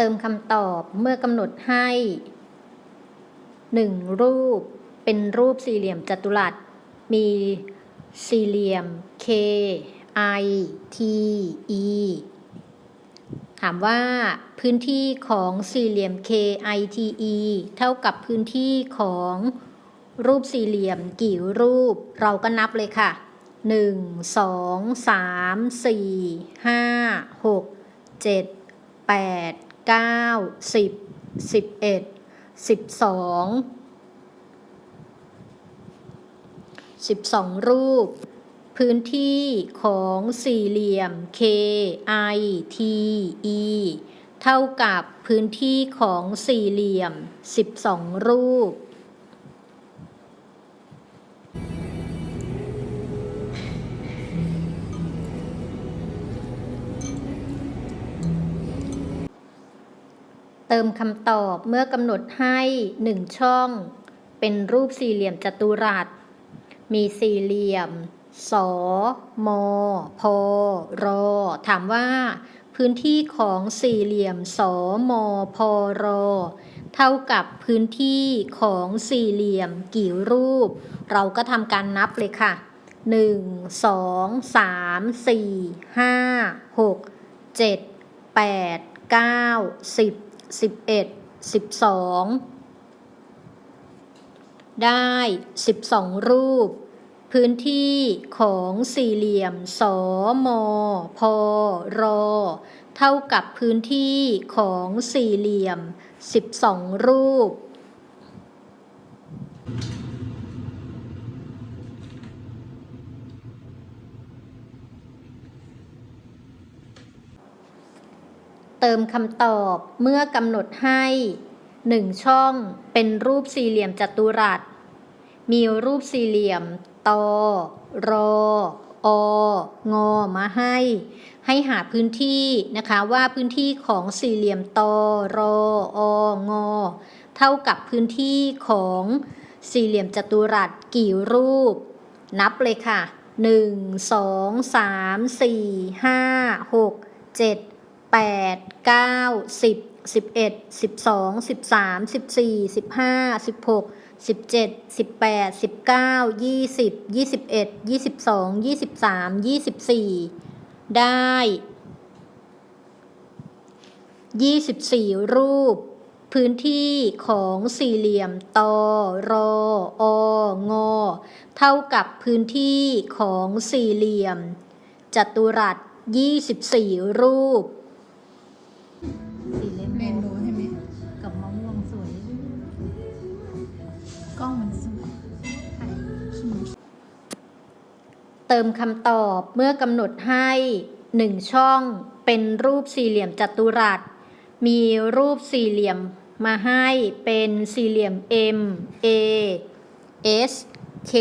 เติมคำตอบเมื่อกำหนดให้ 1. รูปเป็นรูปสี่เหลี่ยมจัตุรัส มีสี่เหลี่ยม K I T E ถามว่าพื้นที่ของสี่เหลี่ยม K I T E เท่ากับพื้นที่ของรูปสี่เหลี่ยมกี่รูปเราก็นับเลยค่ะ 1 2 3 4 5 6 7 8 9 10 11 12 12รูป พื้นที่ของสี่เหลี่ยม K I T E เท่ากับพื้นที่ของสี่เหลี่ยม 12 รูป เติมคำตอบเมื่อกำหนดให้หนึ่งช่อง เป็นรูปสี่เหลี่ยมจัตุรัส มีสี่เหลี่ยม สมพร ถามว่า พื้นที่ของสี่เหลี่ยม สมพร เท่ากับพื้นที่ของสี่เหลี่ยมกี่รูป เราก็ทำการนับเลยค่ะ 1 2 3 4 5 6 7 8 9 10 11 12ได้12รูป พื้นที่ของสี่เหลี่ยมสอมพอรเท่ากับพื้นที่ของสี่เหลี่ยม12รูป เติมคำตอบเมื่อกำหนดให้หนึ่งช่องเป็นรูปสี่เหลี่ยมจัตุรัส มีรูปสี่เหลี่ยมตรอองอมาให้ ให้หาพื้นที่นะคะว่าพื้นที่ของสี่เหลี่ยมตรองอเท่ากับพื้นที่ของสี่เหลี่ยมจัตุรัสกี่รูป นับเลยค่ะ 1 2 3 4 5 6 7 8 9 10 11 12 13 14 15 16 17 18 19 20 21 22 23 24ได้24รูป พื้นที่ของสี่เหลี่ยมตอรองอ เท่ากับพื้นที่ของสี่เหลี่ยม จัตุรัส24รูป เติมคำตอบเมื่อกำหนดให้หนึ่งช่องเป็นรูปสี่เหลี่ยมจัตุรัส มีรูปสี่เหลี่ยมมาให้เป็นสี่เหลี่ยม M A S K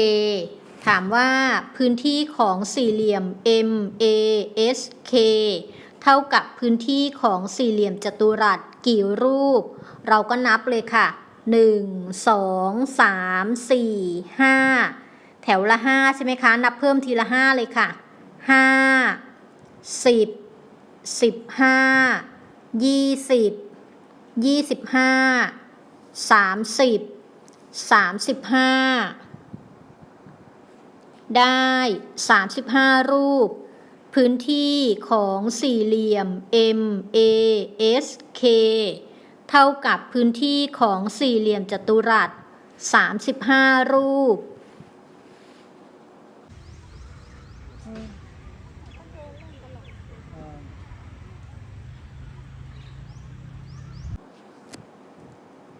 ถามว่าพื้นที่ของสี่เหลี่ยม M A S K เท่ากับพื้นที่ของสี่เหลี่ยมจัตุรัสกี่รูป เราก็นับเลยค่ะ 1 2 3 4 5 แถวละ5ใช่ไหมคะ นับเพิ่มทีละ5เลยค่ะ5 10 15 20 25 30 35ได้35รูป พื้นที่ของสี่เหลี่ยม M A S K เท่ากับพื้นที่ของสี่เหลี่ยมจัตุรัส 35 รูป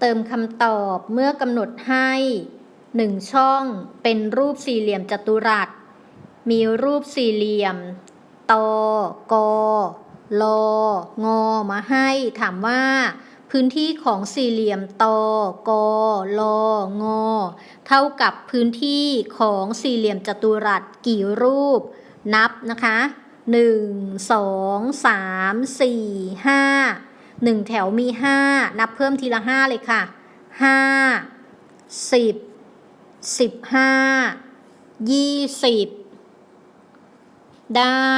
ติมคำตอบเมื่อกำหนดให้หนึ่งช่องเป็นรูปสี่เหลี่ยมจัตุรัส มีรูปสี่เหลี่ยม ตกลงอมาให้ถามว่า พื้นที่ของสี่เหลี่ยมตกลงอเท่ากับพื้นที่ของสี่เหลี่ยมจัตุรัสกี่รูป นับนะคะ 1 2 3 4 5 1 แถวมี 5 นับเพิ่มทีละ 5 เลยค่ะ 5 10 15 20 ได้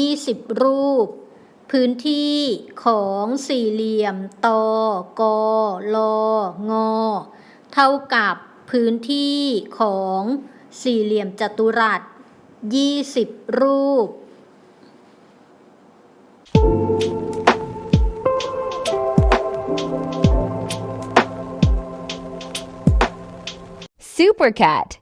20 รูป พื้นที่ของสี่เหลี่ยมตอกลงอ เท่ากับพื้นที่ของสี่เหลี่ยมจัตุรัส 20 รูป Super Supercat.